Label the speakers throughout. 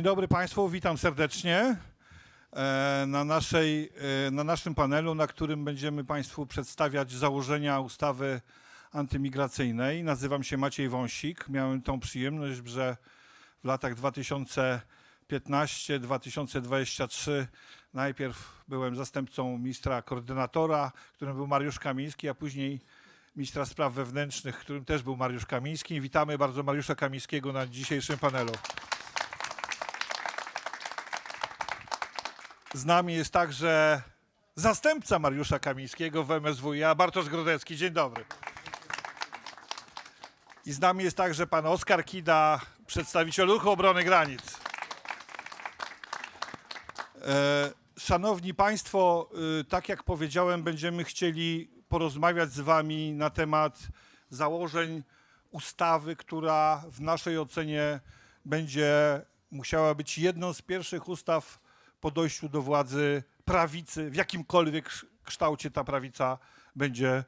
Speaker 1: Dzień dobry Państwu, witam serdecznie e, na, naszej, e, na naszym panelu, na którym będziemy Państwu przedstawiać założenia ustawy antymigracyjnej. Nazywam się Maciej Wąsik. Miałem tą przyjemność, że w latach 2015-2023 najpierw byłem zastępcą ministra koordynatora, którym był Mariusz Kamiński, a później ministra spraw wewnętrznych, którym też był Mariusz Kamiński. Witamy bardzo Mariusza Kamińskiego na dzisiejszym panelu. Z nami jest także zastępca Mariusza Kamińskiego w MSWiA, Bartosz Grodecki. Dzień dobry. I z nami jest także pan Oskar Kida, przedstawiciel Ruchu Obrony Granic. E, Szanowni Państwo, y, tak jak powiedziałem, będziemy chcieli porozmawiać z Wami na temat założeń ustawy, która w naszej ocenie będzie musiała być jedną z pierwszych ustaw po dojściu do władzy prawicy, w jakimkolwiek kształcie ta prawica będzie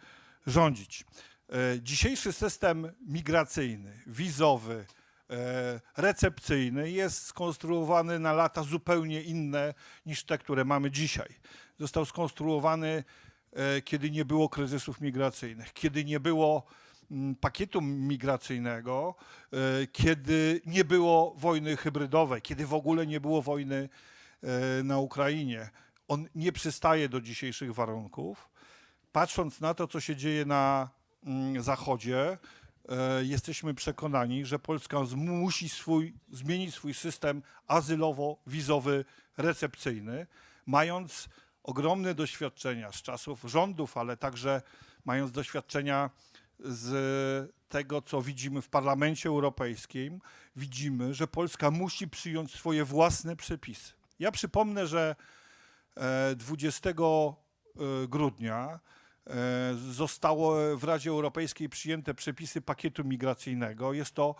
Speaker 1: rządzić. E, Dzisiejszy system migracyjny, wizowy, e, recepcyjny jest skonstruowany na lata zupełnie inne niż te, które mamy dzisiaj. Został skonstruowany, e, kiedy nie było kryzysów migracyjnych, kiedy nie było mm, pakietu migracyjnego, kiedy nie było wojny hybrydowej, kiedy w ogóle nie było wojny na Ukrainie. On nie przystaje do dzisiejszych warunków. Patrząc na to, co się dzieje na mm, Zachodzie, e, jesteśmy przekonani, że Polska musi swój, zmienić swój system azylowo-wizowy recepcyjny, mając ogromne doświadczenia z czasów rządów, ale także mając doświadczenia z tego, co widzimy w Parlamencie Europejskim, widzimy, że Polska musi przyjąć swoje własne przepisy. Ja przypomnę, że e, 20 e, grudnia e, zostało w Radzie Europejskiej przyjęte przepisy pakietu migracyjnego. Jest to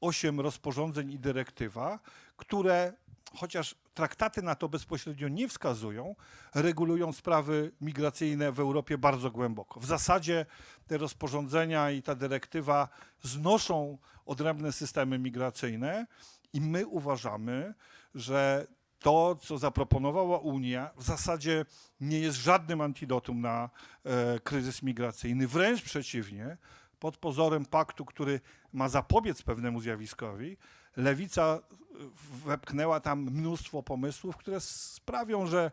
Speaker 1: osiem rozporządzeń i dyrektywa, które, chociaż traktaty na to bezpośrednio nie wskazują, regulują sprawy migracyjne w Europie bardzo głęboko. W zasadzie te rozporządzenia i ta dyrektywa znoszą odrębne systemy migracyjne i my uważamy, że to, co zaproponowała Unia, w zasadzie nie jest żadnym antidotum na e, kryzys migracyjny. Wręcz przeciwnie, pod pozorem paktu, który ma zapobiec pewnemu zjawiskowi, lewica e, wepchnęła tam mnóstwo pomysłów, które sprawią, że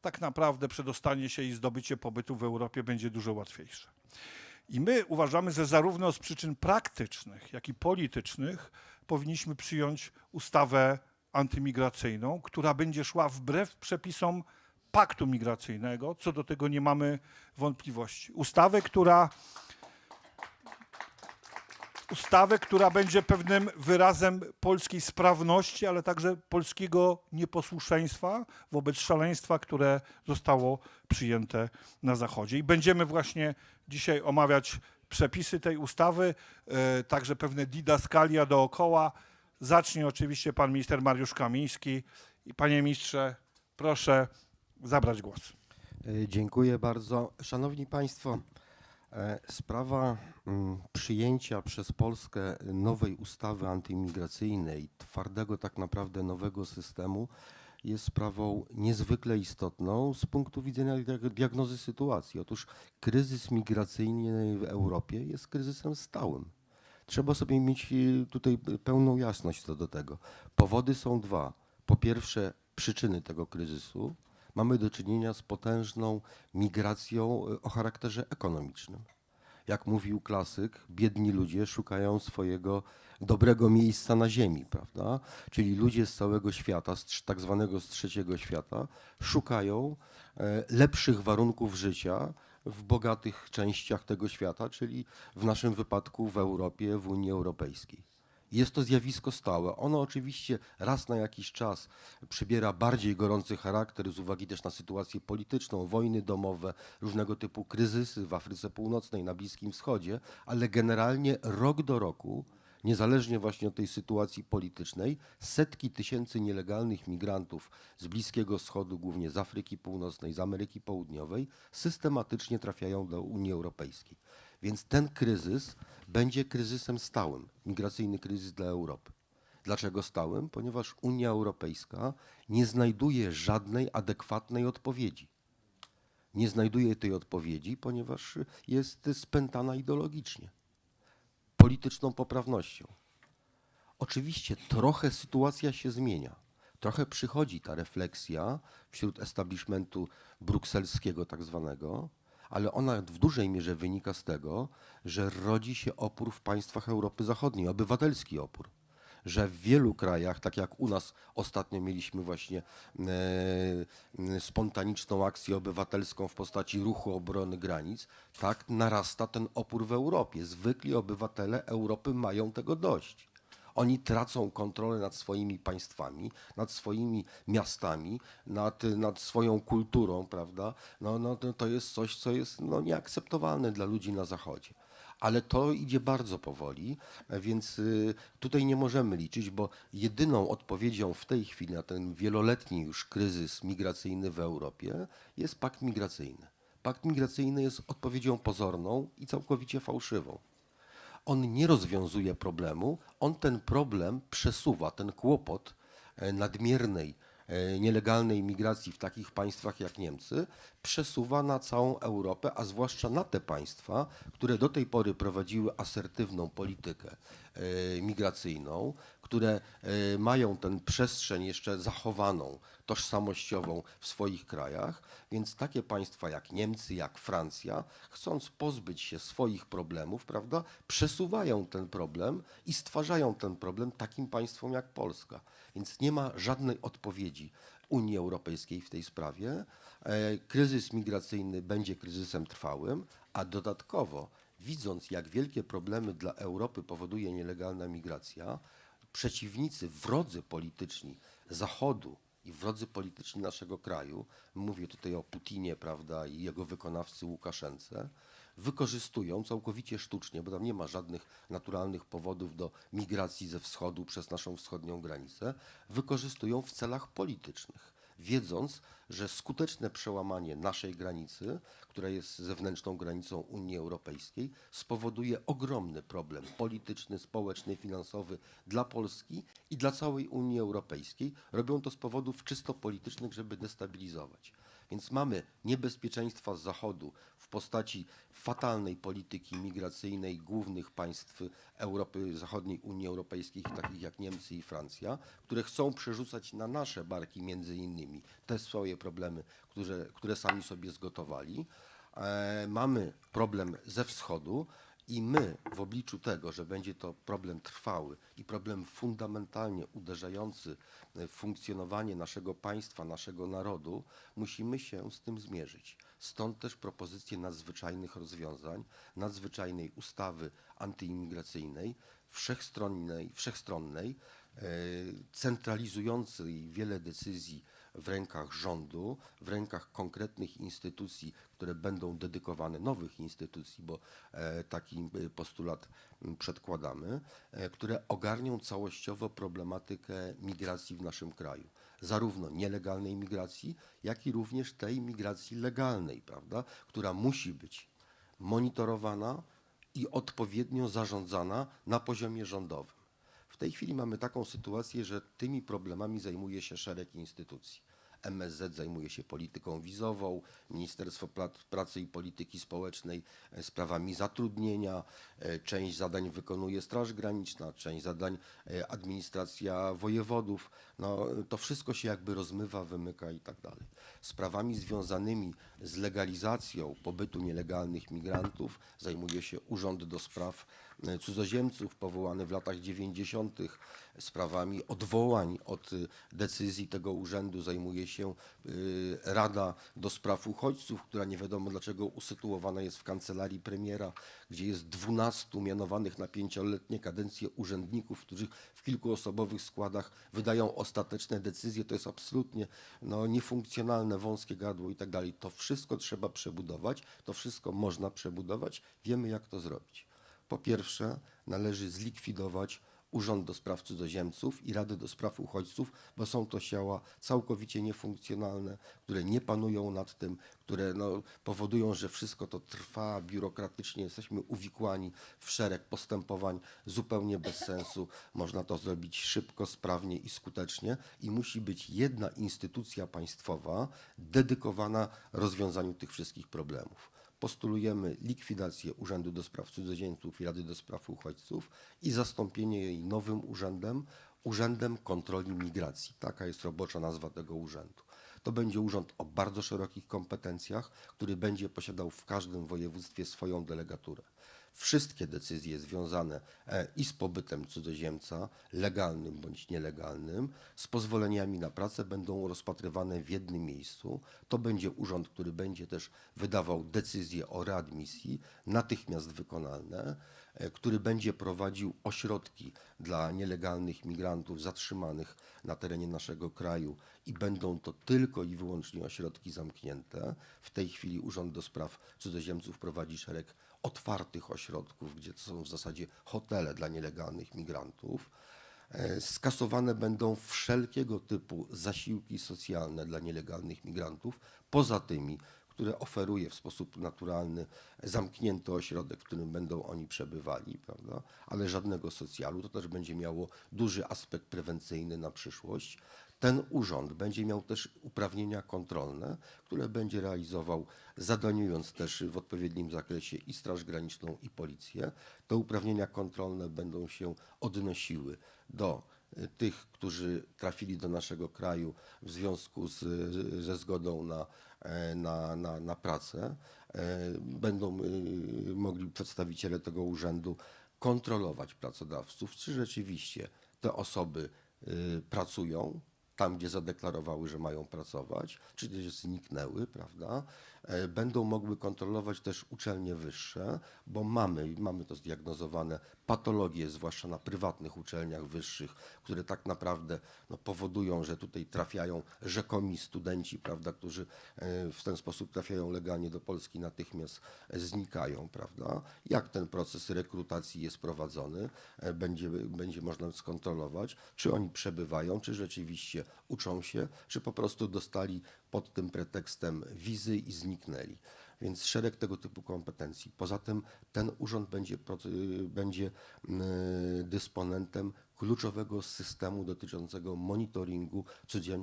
Speaker 1: tak naprawdę przedostanie się i zdobycie pobytu w Europie będzie dużo łatwiejsze. I my uważamy, że zarówno z przyczyn praktycznych, jak i politycznych powinniśmy przyjąć ustawę antymigracyjną, która będzie szła wbrew przepisom paktu migracyjnego. Co do tego nie mamy wątpliwości. Ustawę, która ustawę, która będzie pewnym wyrazem polskiej sprawności, ale także polskiego nieposłuszeństwa wobec szaleństwa, które zostało przyjęte na Zachodzie. I będziemy właśnie dzisiaj omawiać przepisy tej ustawy, e, także pewne didaskalia dookoła. Zacznie oczywiście pan minister Mariusz Kamiński. I panie ministrze, proszę zabrać głos.
Speaker 2: E, Dziękuję bardzo. Szanowni Państwo, e, sprawa mm, przyjęcia przez Polskę nowej ustawy antyimigracyjnej, twardego tak naprawdę nowego systemu, jest sprawą niezwykle istotną z punktu widzenia diag- diagnozy sytuacji. Otóż kryzys migracyjny w Europie jest kryzysem stałym. Trzeba sobie mieć e, tutaj pełną jasność co do tego. Powody są dwa. Po pierwsze, przyczyny tego kryzysu. Mamy do czynienia z potężną migracją e, o charakterze ekonomicznym. Jak mówił klasyk, biedni ludzie szukają swojego dobrego miejsca na ziemi, prawda? Czyli ludzie z całego świata, z tak zwanego z trzeciego świata, szukają e, lepszych warunków życia w bogatych częściach tego świata, czyli w naszym wypadku w Europie, w Unii Europejskiej. Jest to zjawisko stałe. Ono oczywiście raz na jakiś czas przybiera bardziej gorący charakter z uwagi też na sytuację polityczną, wojny domowe, różnego typu kryzysy w Afryce Północnej, na Bliskim Wschodzie, ale generalnie rok do roku, niezależnie właśnie od tej sytuacji politycznej, setki tysięcy nielegalnych migrantów z Bliskiego Wschodu, głównie z Afryki Północnej, z Ameryki Południowej, systematycznie trafiają do Unii Europejskiej. Więc ten kryzys będzie kryzysem stałym, migracyjny kryzys dla Europy. Dlaczego stałym? Ponieważ Unia Europejska nie znajduje żadnej adekwatnej odpowiedzi. Nie znajduje tej odpowiedzi, ponieważ jest spętana ideologicznie, polityczną poprawnością. Oczywiście trochę sytuacja się zmienia. Trochę przychodzi ta refleksja wśród establishmentu brukselskiego tak zwanego, ale ona w dużej mierze wynika z tego, że rodzi się opór w państwach Europy Zachodniej, obywatelski opór. Że w wielu krajach, tak jak u nas ostatnio mieliśmy właśnie e, e, spontaniczną akcję obywatelską w postaci ruchu obrony granic, tak narasta ten opór w Europie. Zwykli obywatele Europy mają tego dość. Oni tracą kontrolę nad swoimi państwami, nad swoimi miastami, nad, nad swoją kulturą, prawda? No, no, to- jest coś, co jest no, nieakceptowalne dla ludzi na Zachodzie. Ale to idzie bardzo powoli, więc y, tutaj nie możemy liczyć, bo jedyną odpowiedzią w tej chwili na ten wieloletni już kryzys migracyjny w Europie jest pakt migracyjny. Pakt migracyjny jest odpowiedzią pozorną i całkowicie fałszywą on nie rozwiązuje problemu, on ten problem przesuwa, ten kłopot e, nadmiernej, nielegalnej migracji w takich państwach jak Niemcy, przesuwa na całą Europę, a zwłaszcza na te państwa, które do tej pory prowadziły asertywną politykę e, migracyjną, które e, mają tę przestrzeń jeszcze zachowaną, tożsamościową w swoich krajach, więc takie państwa jak Niemcy, jak Francja, chcąc pozbyć się swoich problemów, prawda, przesuwają ten problem i stwarzają ten problem takim państwom jak Polska. Więc nie ma żadnej odpowiedzi Unii Europejskiej w tej sprawie. E, Kryzys migracyjny będzie kryzysem trwałym, a dodatkowo, widząc jak wielkie problemy dla Europy powoduje nielegalna migracja, przeciwnicy, wrodzy polityczni Zachodu i wrodzy polityczni naszego kraju, mówię tutaj o Putinie, prawda, i jego wykonawcy Łukaszence, wykorzystują całkowicie sztucznie, bo tam nie ma żadnych naturalnych powodów do migracji ze wschodu przez naszą wschodnią granicę, wykorzystują w celach politycznych, wiedząc, że skuteczne przełamanie naszej granicy, która jest zewnętrzną granicą Unii Europejskiej, spowoduje ogromny problem polityczny, społeczny, finansowy dla Polski i dla całej Unii Europejskiej. Robią to z powodów czysto politycznych, żeby destabilizować. Więc mamy niebezpieczeństwa z Zachodu w postaci fatalnej polityki migracyjnej głównych państw Europy Zachodniej, Unii Europejskiej, takich jak Niemcy i Francja, które chcą przerzucać na nasze barki między innymi te swoje problemy, które, które sami sobie zgotowali. E, mamy problem ze wschodu i my w obliczu tego, że będzie to problem trwały i problem fundamentalnie uderzający w funkcjonowanie naszego państwa, naszego narodu, musimy się z tym zmierzyć. Stąd też propozycje nadzwyczajnych rozwiązań, nadzwyczajnej ustawy antyimigracyjnej, wszechstronnej, wszechstronnej e, centralizującej wiele decyzji w rękach rządu, w rękach konkretnych instytucji, które będą dedykowane, nowych instytucji, bo e, taki e, postulat przedkładamy, e, które ogarnią całościowo problematykę migracji w naszym kraju. Zarówno nielegalnej migracji, jak i również tej migracji legalnej, prawda, która musi być monitorowana i odpowiednio zarządzana na poziomie rządowym. W tej chwili mamy taką sytuację, że tymi problemami zajmuje się szereg instytucji. MSZ zajmuje się polityką wizową, Ministerstwo Pracy i Polityki Społecznej e, sprawami zatrudnienia, e, część zadań wykonuje Straż Graniczna, część zadań e, administracja wojewodów. No, to wszystko się jakby rozmywa, wymyka i tak dalej. Sprawami związanymi z legalizacją pobytu nielegalnych migrantów zajmuje się Urząd do Spraw Cudzoziemców powołany w latach 90. Sprawami odwołań od y, decyzji tego urzędu zajmuje się y, Rada do Spraw Uchodźców, która nie wiadomo dlaczego usytuowana jest w kancelarii premiera, gdzie jest 12 mianowanych na pięcioletnie kadencje urzędników, którzy w kilkuosobowych składach wydają ostateczne decyzje. To jest absolutnie no, niefunkcjonalne, wąskie gardło i tak dalej. To wszystko trzeba przebudować, to wszystko można przebudować. Wiemy jak to zrobić. Po pierwsze, należy zlikwidować Urząd do Spraw Cudzoziemców i Rady do Spraw Uchodźców, bo są to ciała całkowicie niefunkcjonalne, które nie panują nad tym, które no, powodują, że wszystko to trwa biurokratycznie, jesteśmy uwikłani w szereg postępowań zupełnie bez sensu. Można to zrobić szybko, sprawnie i skutecznie i musi być jedna instytucja państwowa dedykowana rozwiązaniu tych wszystkich problemów. Postulujemy likwidację Urzędu do Spraw Cudzoziemców i Rady do Spraw Uchodźców i zastąpienie jej nowym urzędem, Urzędem Kontroli Migracji. Taka jest robocza nazwa tego urzędu. To będzie urząd o bardzo szerokich kompetencjach, który będzie posiadał w każdym województwie swoją delegaturę. Wszystkie decyzje związane e, i z pobytem cudzoziemca, legalnym bądź nielegalnym, z pozwoleniami na pracę będą rozpatrywane w jednym miejscu. To będzie urząd, który będzie też wydawał decyzje o readmisji, natychmiast wykonalne, e, który będzie prowadził ośrodki dla nielegalnych migrantów zatrzymanych na terenie naszego kraju i będą to tylko i wyłącznie ośrodki zamknięte. W tej chwili Urząd do Spraw Cudzoziemców prowadzi szereg otwartych ośrodków, gdzie to są w zasadzie hotele dla nielegalnych migrantów. E, Skasowane będą wszelkiego typu zasiłki socjalne dla nielegalnych migrantów, poza tymi, które oferuje w sposób naturalny zamknięty ośrodek, w którym będą oni przebywali, prawda? ale żadnego socjalu. To też będzie miało duży aspekt prewencyjny na przyszłość. Ten urząd będzie miał też uprawnienia kontrolne, które będzie realizował, zadaniując też w odpowiednim zakresie i Straż Graniczną, i Policję. Te uprawnienia kontrolne będą się odnosiły do y, tych, którzy trafili do naszego kraju w związku z, ze zgodą na, e, na, na, na pracę. E, Będą y, mogli przedstawiciele tego urzędu kontrolować pracodawców, czy rzeczywiście te osoby y, pracują tam, gdzie zadeklarowały, że mają pracować, czy też zniknęły, prawda? E, Będą mogły kontrolować też uczelnie wyższe, bo mamy, mamy to zdiagnozowane, patologie, zwłaszcza na prywatnych uczelniach wyższych, które tak naprawdę no, powodują, że tutaj trafiają rzekomi studenci, prawda, którzy e, w ten sposób trafiają legalnie do Polski, natychmiast znikają, prawda? Jak ten proces rekrutacji jest prowadzony, e, będzie, będzie można skontrolować, czy oni przebywają, czy rzeczywiście uczą się, czy po prostu dostali pod tym pretekstem wizy i zniknęli. Więc szereg tego typu kompetencji. Poza tym ten urząd będzie, proce- będzie mm, dysponentem kluczowego systemu dotyczącego monitoringu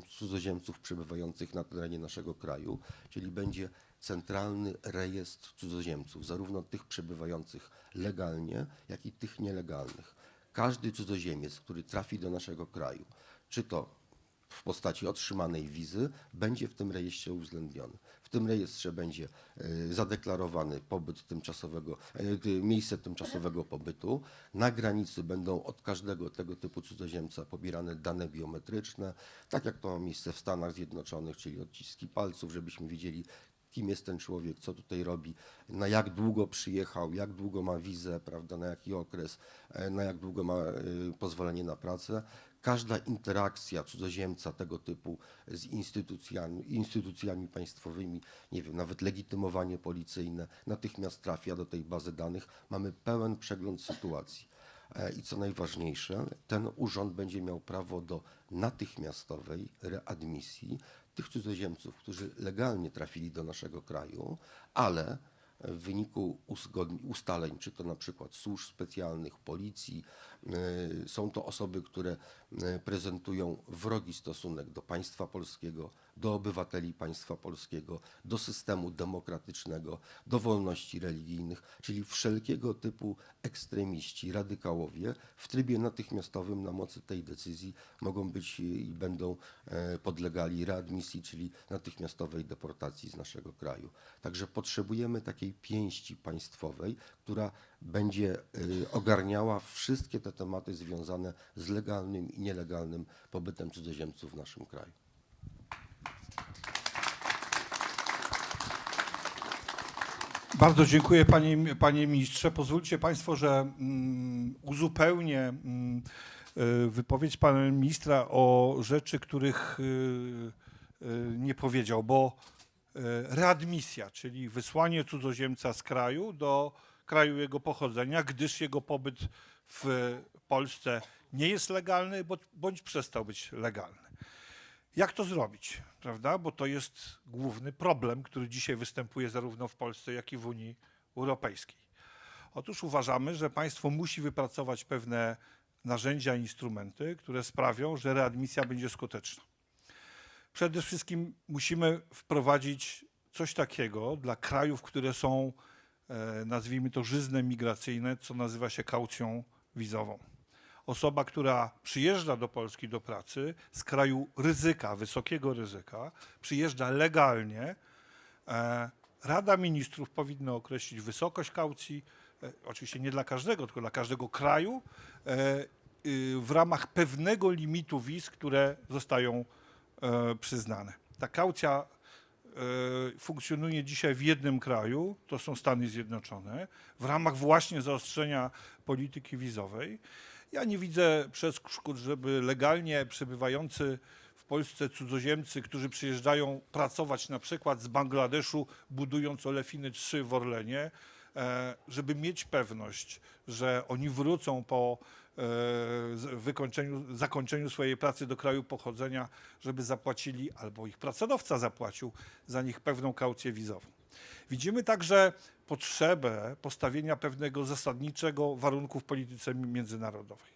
Speaker 2: cudzoziemców przebywających na terenie naszego kraju, czyli będzie centralny rejestr cudzoziemców, zarówno tych przebywających legalnie, jak i tych nielegalnych. Każdy cudzoziemiec, który trafi do naszego kraju, czy to w postaci otrzymanej wizy będzie w tym rejestrze uwzględniony. W tym rejestrze będzie e, zadeklarowany pobyt tymczasowego, e, miejsce tymczasowego pobytu. Na granicy będą od każdego tego typu cudzoziemca pobierane dane biometryczne, tak jak to ma miejsce w Stanach Zjednoczonych, czyli odciski palców, żebyśmy widzieli, kim jest ten człowiek, co tutaj robi, na jak długo przyjechał, jak długo ma wizę, prawda, na jaki okres, e, na jak długo ma pozwolenie na pracę. Każda interakcja cudzoziemca tego typu z instytucjami, instytucjami państwowymi, nie wiem, nawet legitymowanie policyjne, natychmiast trafia do tej bazy danych. Mamy pełen przegląd sytuacji. E, I co najważniejsze, ten urząd będzie miał prawo do natychmiastowej readmisji tych cudzoziemców, którzy legalnie trafili do naszego kraju, ale w wyniku ustaleń, czy to na przykład służb specjalnych, policji, są to osoby, które y, prezentują wrogi stosunek do państwa polskiego, do obywateli państwa polskiego, do systemu demokratycznego, do wolności religijnych, czyli wszelkiego typu ekstremiści, radykałowie w trybie natychmiastowym na mocy tej decyzji mogą być i będą e, podlegali readmisji, czyli natychmiastowej deportacji z naszego kraju. Także potrzebujemy takiej pięści państwowej, która będzie ogarniała wszystkie te tematy związane z legalnym i nielegalnym pobytem cudzoziemców w naszym kraju.
Speaker 1: Bardzo dziękuję panie, panie ministrze. Pozwólcie państwo, że mm, uzupełnię mm, y, wypowiedź pana ministra o rzeczy, których y, y, nie powiedział, bo readmisja, czyli wysłanie cudzoziemca z kraju do kraju jego pochodzenia, gdyż jego pobyt w Polsce nie jest legalny, bądź przestał być legalny. Jak to zrobić, prawda? Bo to jest główny problem, który dzisiaj występuje zarówno w Polsce, jak i w Unii Europejskiej. Otóż uważamy, że państwo musi wypracować pewne narzędzia, instrumenty, które sprawią, że readmisja będzie skuteczna. Przede wszystkim musimy wprowadzić coś takiego dla krajów, które są, e, nazwijmy to, żyzne migracyjne, co nazywa się kaucją wizową. Osoba, która przyjeżdża do Polski do pracy z kraju ryzyka, wysokiego ryzyka, przyjeżdża legalnie, e, Rada Ministrów powinna określić wysokość kaucji, e, oczywiście nie dla każdego, tylko dla każdego kraju, e, y, w ramach pewnego limitu wiz, które zostają przyznane. Ta kaucja funkcjonuje dzisiaj w jednym kraju, to są Stany Zjednoczone, w ramach właśnie zaostrzenia polityki wizowej. Ja nie widzę przeszkód, żeby legalnie przebywający w Polsce cudzoziemcy, którzy przyjeżdżają pracować na przykład z Bangladeszu, budując Olefiny 3 w Orlenie, e, żeby mieć pewność, że oni wrócą po e, wykończeniu, zakończeniu swojej pracy do kraju pochodzenia, żeby zapłacili albo ich pracodawca zapłacił za nich pewną kaucję wizową. Widzimy także potrzebę postawienia pewnego zasadniczego warunku w polityce międzynarodowej.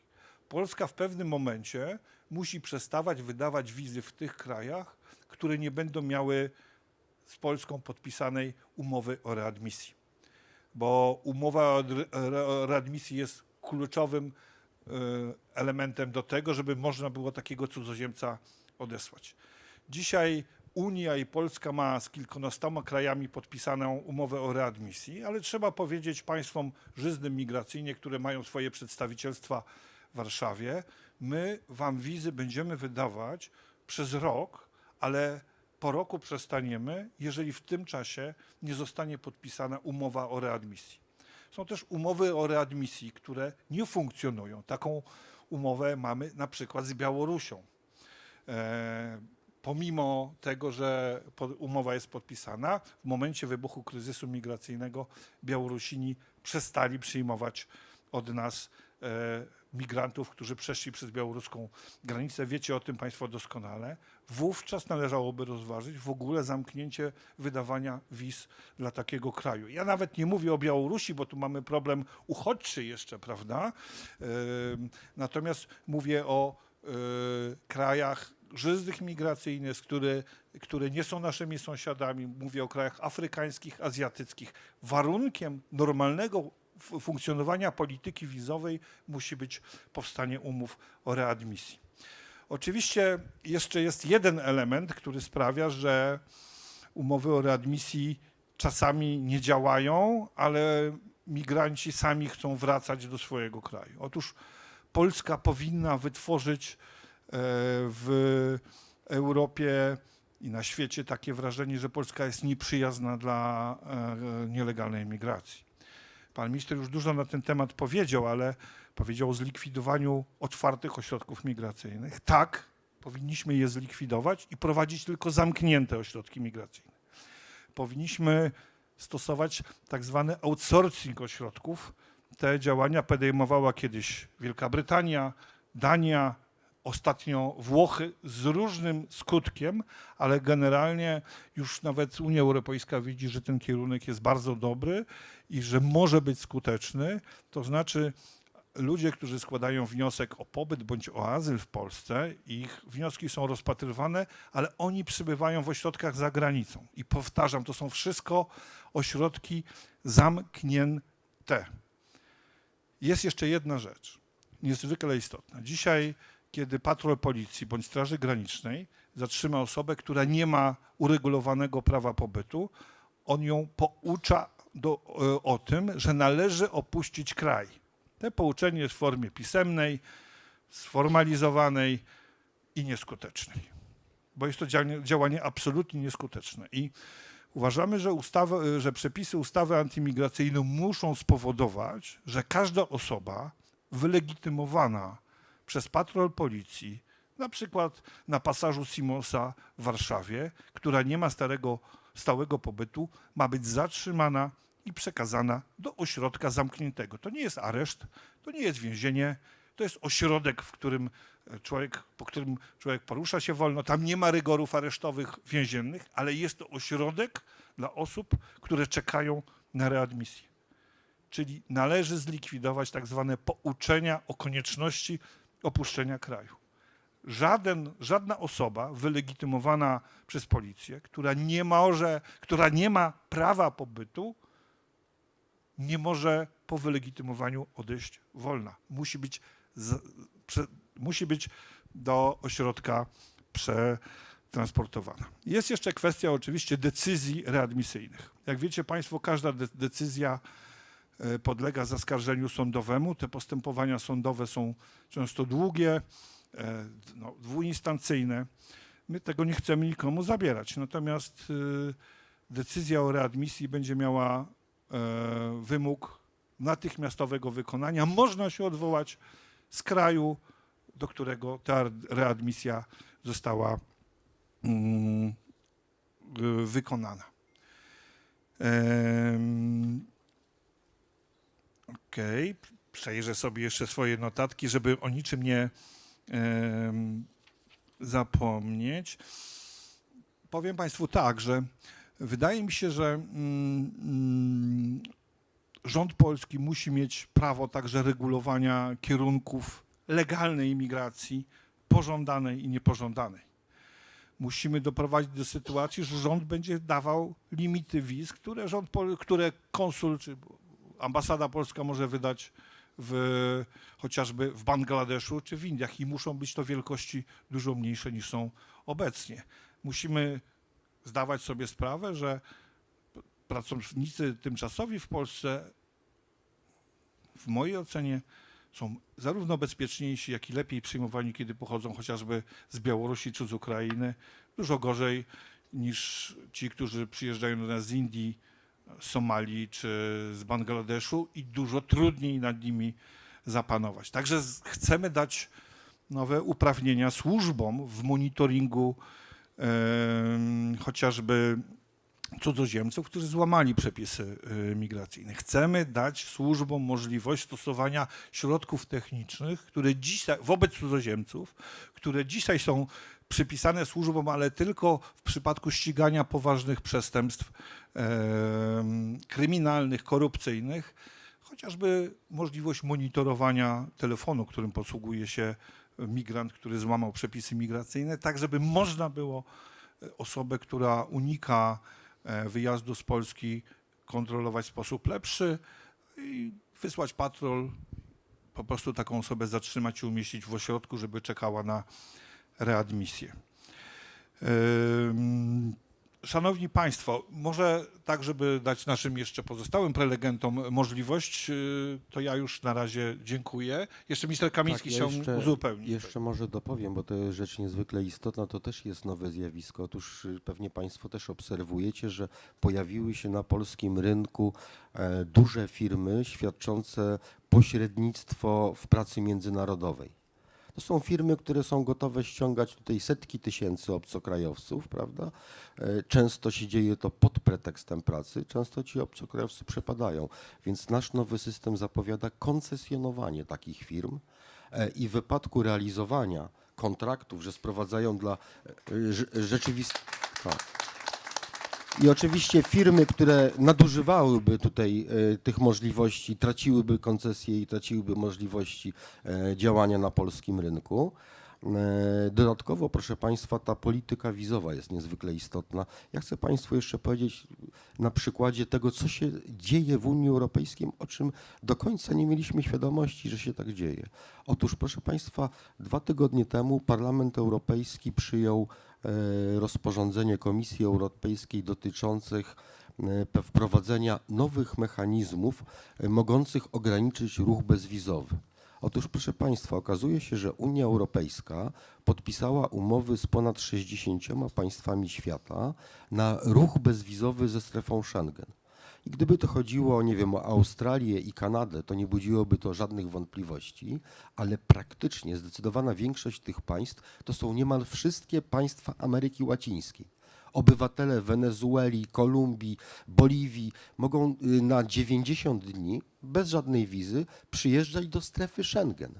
Speaker 1: Polska w pewnym momencie musi przestawać wydawać wizy w tych krajach, które nie będą miały z Polską podpisanej umowy o readmisji. Bo umowa o re- re- o readmisji jest kluczowym e, elementem do tego, żeby można było takiego cudzoziemca odesłać. Dzisiaj Unia i Polska ma z kilkunastoma krajami podpisaną umowę o readmisji, ale trzeba powiedzieć państwom żyznym migracyjnie, które mają swoje przedstawicielstwa w Warszawie, my wam wizy będziemy wydawać przez rok, ale po roku przestaniemy, jeżeli w tym czasie nie zostanie podpisana umowa o readmisji. Są też umowy o readmisji, które nie funkcjonują. Taką umowę mamy na przykład z Białorusią. E, pomimo tego, że umowa jest podpisana, w momencie wybuchu kryzysu migracyjnego Białorusini przestali przyjmować od nas e, migrantów, którzy przeszli przez białoruską granicę. Wiecie o tym Państwo doskonale. Wówczas należałoby rozważyć w ogóle zamknięcie wydawania wiz dla takiego kraju. Ja nawet nie mówię o Białorusi, bo tu mamy problem uchodźczy jeszcze, prawda? Natomiast mówię o y, krajach żyznych migracyjnych, które, które nie są naszymi sąsiadami. Mówię o krajach afrykańskich, azjatyckich. Warunkiem normalnego funkcjonowania polityki wizowej musi być powstanie umów o readmisji. Oczywiście jeszcze jest jeden element, który sprawia, że umowy o readmisji czasami nie działają, ale migranci sami chcą wracać do swojego kraju. Otóż Polska powinna wytworzyć e, w Europie i na świecie takie wrażenie, że Polska jest nieprzyjazna dla e, nielegalnej migracji. Pan minister już dużo na ten temat powiedział, ale powiedział o zlikwidowaniu otwartych ośrodków migracyjnych. Tak, powinniśmy je zlikwidować i prowadzić tylko zamknięte ośrodki migracyjne. Powinniśmy stosować tak zwany outsourcing ośrodków. Te działania podejmowała kiedyś Wielka Brytania, Dania, ostatnio Włochy z różnym skutkiem, ale generalnie już nawet Unia Europejska widzi, że ten kierunek jest bardzo dobry i że może być skuteczny. To znaczy ludzie, którzy składają wniosek o pobyt bądź o azyl w Polsce, ich wnioski są rozpatrywane, ale oni przybywają w ośrodkach za granicą. I powtarzam, to są wszystko ośrodki zamknięte. Jest jeszcze jedna rzecz, niezwykle istotna. Dzisiaj, kiedy patrol policji bądź Straży Granicznej zatrzyma osobę, która nie ma uregulowanego prawa pobytu, on ją poucza do, e, o tym, że należy opuścić kraj. Te pouczenie jest w formie pisemnej, sformalizowanej i nieskutecznej, bo jest to działanie, działanie absolutnie nieskuteczne. I uważamy, że, że przepisy ustawy antymigracyjnej muszą spowodować, że każda osoba wylegitymowana przez patrol policji, na przykład na pasażu Simosa w Warszawie, która nie ma starego, stałego pobytu, ma być zatrzymana i przekazana do ośrodka zamkniętego. To nie jest areszt, to nie jest więzienie, To jest ośrodek, w którym e, człowiek, po którym człowiek porusza się wolno. Tam nie ma rygorów aresztowych więziennych, ale jest to ośrodek dla osób, które czekają na readmisję. Czyli należy zlikwidować tak zwane pouczenia o konieczności opuszczenia kraju. Żaden, żadna osoba wylegitymowana przez policję, która nie może, która nie ma prawa pobytu, nie może po wylegitymowaniu odejść wolna. Musi być, z, prze, musi być do ośrodka przetransportowana. Jest jeszcze kwestia oczywiście decyzji readmisyjnych. Jak wiecie Państwo, każda de- decyzja podlega zaskarżeniu sądowemu. Te postępowania sądowe są często długie, e, no, dwuinstancyjne. My tego nie chcemy nikomu zabierać. Natomiast y, decyzja o readmisji będzie miała e, wymóg natychmiastowego wykonania. Można się odwołać z kraju, do którego ta readmisja została mm, wykonana. Okej, przejrzę sobie jeszcze swoje notatki, żeby o niczym nie zapomnieć. Powiem Państwu tak, że wydaje mi się, że mm, mm, rząd polski musi mieć prawo także regulowania kierunków legalnej imigracji, pożądanej i niepożądanej. Musimy doprowadzić do sytuacji, że rząd będzie dawał limity wiz, które, rząd, które konsul czy ambasada polska może wydać w, chociażby w Bangladeszu czy w Indiach i muszą być to wielkości dużo mniejsze niż są obecnie. Musimy zdawać sobie sprawę, że pracownicy tymczasowi w Polsce w mojej ocenie są zarówno bezpieczniejsi, jak i lepiej przyjmowani, kiedy pochodzą chociażby z Białorusi czy z Ukrainy. Dużo gorzej niż ci, którzy przyjeżdżają do nas z Indii, Somalii czy z Bangladeszu i dużo trudniej nad nimi zapanować. Także chcemy dać nowe uprawnienia służbom w monitoringu chociażby cudzoziemców, którzy złamali przepisy y, migracyjne. Chcemy dać służbom możliwość stosowania środków technicznych, które dzisiaj, wobec cudzoziemców, które dzisiaj są przypisane służbom, ale tylko w przypadku ścigania poważnych przestępstw kryminalnych, korupcyjnych, chociażby możliwość monitorowania telefonu, którym posługuje się migrant, który złamał przepisy migracyjne, tak żeby można było e, osobę, która unika e, wyjazdu z Polski, kontrolować w sposób lepszy i wysłać patrol, po prostu taką osobę zatrzymać i umieścić w ośrodku, żeby czekała na readmisję. Szanowni Państwo, może tak, żeby dać naszym jeszcze pozostałym prelegentom możliwość, y, to ja już na razie dziękuję. Jeszcze minister Kamiński
Speaker 2: ja
Speaker 1: chciał
Speaker 2: jeszcze-
Speaker 1: uzupełnić.
Speaker 2: Jeszcze może dopowiem, bo to jest rzecz niezwykle istotna, to też jest nowe zjawisko. Otóż y, pewnie Państwo też obserwujecie, że pojawiły się na polskim rynku e, duże firmy świadczące pośrednictwo w pracy międzynarodowej. To są firmy, które są gotowe ściągać tutaj setki tysięcy obcokrajowców, prawda? E, Często się dzieje to pod pretekstem pracy, często ci obcokrajowcy przepadają. Więc nasz nowy system zapowiada koncesjonowanie takich firm e, i w wypadku realizowania kontraktów, że sprowadzają dla rzeczywistych. I oczywiście firmy, które nadużywałyby tutaj e, tych możliwości, traciłyby koncesje i traciłyby możliwości e, działania na polskim rynku. E, Dodatkowo, proszę Państwa, ta polityka wizowa jest niezwykle istotna. Ja chcę Państwu jeszcze powiedzieć na przykładzie tego, co się dzieje w Unii Europejskiej, o czym do końca nie mieliśmy świadomości, że się tak dzieje. Otóż, proszę Państwa, dwa tygodnie temu Parlament Europejski przyjął rozporządzenie Komisji Europejskiej dotyczących e, wprowadzenia nowych mechanizmów e, mogących ograniczyć ruch bezwizowy. Otóż, proszę Państwa, okazuje się, że Unia Europejska podpisała umowy z ponad 60 państwami świata na ruch bezwizowy ze strefą Schengen. I gdyby to chodziło, nie wiem, o Australię i Kanadę, to nie budziłoby to żadnych wątpliwości, ale praktycznie zdecydowana większość tych państw to są niemal wszystkie państwa Ameryki Łacińskiej. Obywatele Wenezueli, Kolumbii, Boliwii mogą y, na 90 dni bez żadnej wizy przyjeżdżać do strefy Schengen.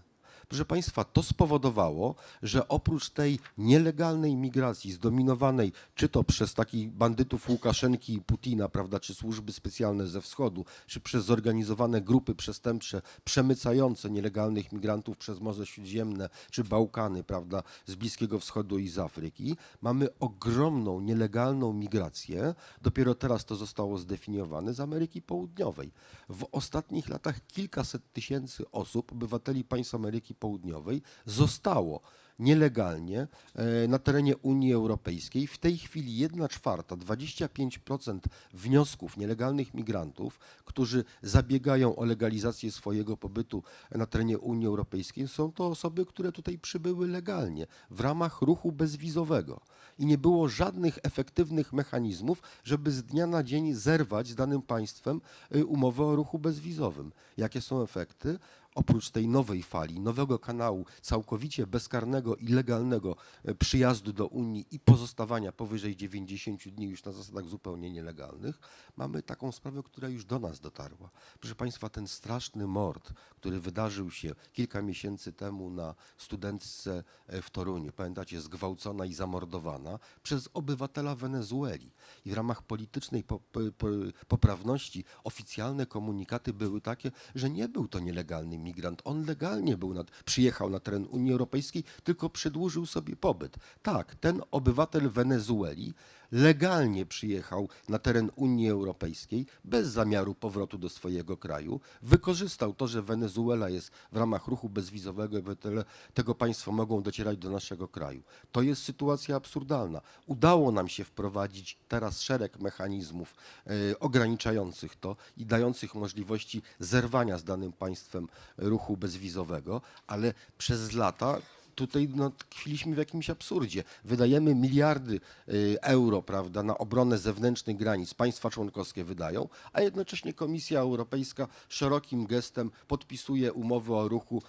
Speaker 2: Proszę Państwa, to spowodowało, że oprócz tej nielegalnej migracji zdominowanej czy to przez takich bandytów Łukaszenki i Putina, prawda, czy służby specjalne ze wschodu, czy przez zorganizowane grupy przestępcze przemycające nielegalnych migrantów przez Morze Śródziemne czy Bałkany, prawda, z Bliskiego Wschodu i z Afryki, mamy ogromną nielegalną migrację. Dopiero teraz to zostało zdefiniowane z Ameryki Południowej. W ostatnich latach kilkaset tysięcy osób, obywateli państw Ameryki Południowej, zostało nielegalnie e, na terenie Unii Europejskiej. W tej chwili 1 czwarta, 25% wniosków nielegalnych migrantów, którzy zabiegają o legalizację swojego pobytu na terenie Unii Europejskiej, są to osoby, które tutaj przybyły legalnie w ramach ruchu bezwizowego. I nie było żadnych efektywnych mechanizmów, żeby z dnia na dzień zerwać z danym państwem y, umowę o ruchu bezwizowym. Jakie są efekty? Oprócz tej nowej fali, nowego kanału całkowicie bezkarnego i legalnego e, przyjazdu do Unii i pozostawania powyżej 90 dni już na zasadach zupełnie nielegalnych, mamy taką sprawę, która już do nas dotarła. Proszę Państwa, ten straszny mord, który wydarzył się kilka miesięcy temu na studentce e, w Toruniu, pamiętacie, zgwałcona i zamordowana przez obywatela Wenezueli. I w ramach politycznej po, po, po, poprawności oficjalne komunikaty były takie, że nie był to nielegalny On legalnie był nad, przyjechał na teren Unii Europejskiej, tylko przedłużył sobie pobyt. Tak, ten obywatel Wenezueli legalnie przyjechał na teren Unii Europejskiej bez zamiaru powrotu do swojego kraju, wykorzystał to, że Wenezuela jest w ramach ruchu bezwizowego, obywatele tego państwa mogą docierać do naszego kraju. To jest sytuacja absurdalna. Udało nam się wprowadzić teraz szereg mechanizmów e, ograniczających to i dających możliwości zerwania z danym państwem ruchu bezwizowego, ale przez lata tutaj no, tkwiliśmy w jakimś absurdzie. Wydajemy miliardy y, euro prawda, na obronę zewnętrznych granic, państwa członkowskie wydają, a jednocześnie Komisja Europejska szerokim gestem podpisuje umowy o ruchu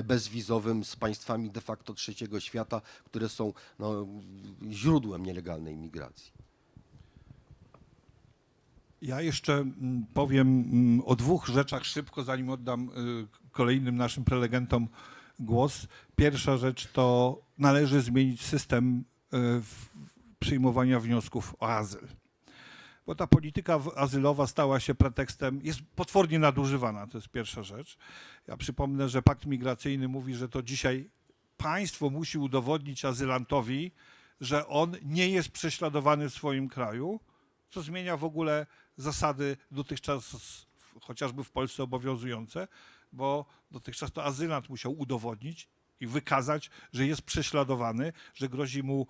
Speaker 2: y, bezwizowym z państwami de facto trzeciego świata, które są no, źródłem nielegalnej migracji.
Speaker 1: Ja jeszcze mm, powiem mm, o dwóch rzeczach szybko, zanim oddam y, kolejnym naszym prelegentom głos. Pierwsza rzecz to należy zmienić system y, przyjmowania wniosków o azyl. Bo ta polityka azylowa stała się pretekstem, jest potwornie nadużywana, to jest pierwsza rzecz. Ja przypomnę, że pakt migracyjny mówi, że to dzisiaj państwo musi udowodnić azylantowi, że on nie jest prześladowany w swoim kraju, co zmienia w ogóle zasady dotychczas chociażby w Polsce obowiązujące, bo dotychczas to azylant musiał udowodnić i wykazać, że jest prześladowany, że grozi mu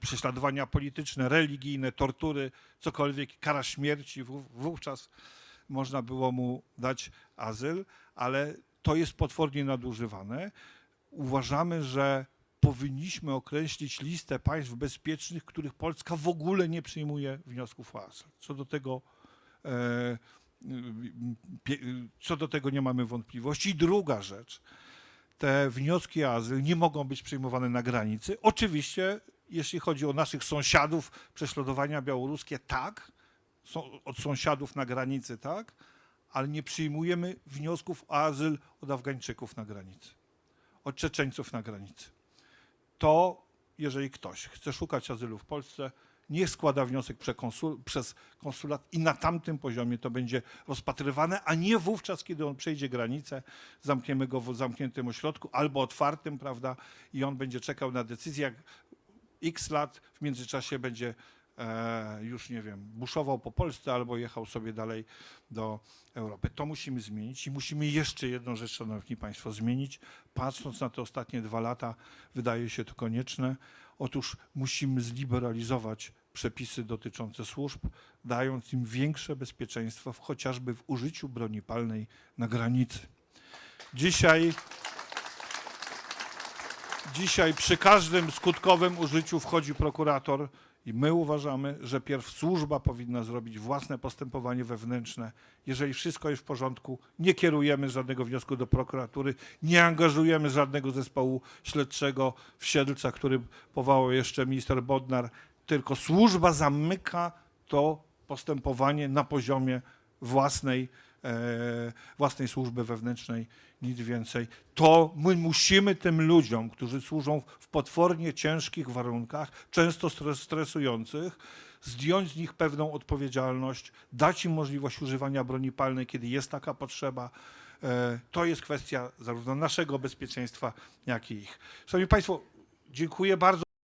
Speaker 1: prześladowania polityczne, religijne, tortury, cokolwiek, kara śmierci. Wów- Wówczas można było mu dać azyl, ale to jest potwornie nadużywane. Uważamy, że powinniśmy określić listę państw bezpiecznych, których Polska w ogóle nie przyjmuje wniosków o azyl. Co do tego, e, co do tego nie mamy wątpliwości. I druga rzecz, te wnioski o azyl nie mogą być przyjmowane na granicy. Oczywiście, jeśli chodzi o naszych sąsiadów, prześladowania białoruskie, tak, od sąsiadów na granicy, tak, ale nie przyjmujemy wniosków o azyl od Afgańczyków na granicy, od Czeczeńców na granicy. To, jeżeli ktoś chce szukać azylu w Polsce, niech składa wniosek przekonsul, przez konsulat i na tamtym poziomie to będzie rozpatrywane, a nie wówczas, kiedy on przejdzie granicę, zamkniemy go w zamkniętym ośrodku albo otwartym, prawda, i on będzie czekał na decyzję, jak x lat w międzyczasie będzie już, nie wiem, buszował po Polsce albo jechał sobie dalej do Europy. To musimy zmienić i musimy jeszcze jedną rzecz, Szanowni Państwo, zmienić. Patrząc na te ostatnie dwa lata, wydaje się to konieczne. Otóż musimy zliberalizować przepisy dotyczące służb, dając im większe bezpieczeństwo, w, chociażby w użyciu broni palnej na granicy. Dzisiaj Dzisiaj przy każdym skutkowym użyciu wchodzi prokurator i my uważamy, że pierw służba powinna zrobić własne postępowanie wewnętrzne. Jeżeli wszystko jest w porządku, nie kierujemy żadnego wniosku do prokuratury, nie angażujemy żadnego zespołu śledczego w Siedlcach, który powołał jeszcze minister Bodnar, tylko służba zamyka to postępowanie na poziomie własnej własnej służby wewnętrznej, nic więcej. To my musimy tym ludziom, którzy służą w potwornie ciężkich warunkach, często stres, stresujących, zdjąć z nich pewną odpowiedzialność, dać im możliwość używania broni palnej, kiedy jest taka potrzeba. E, To jest kwestia zarówno naszego bezpieczeństwa, jak i ich. Szanowni Państwo, dziękuję bardzo.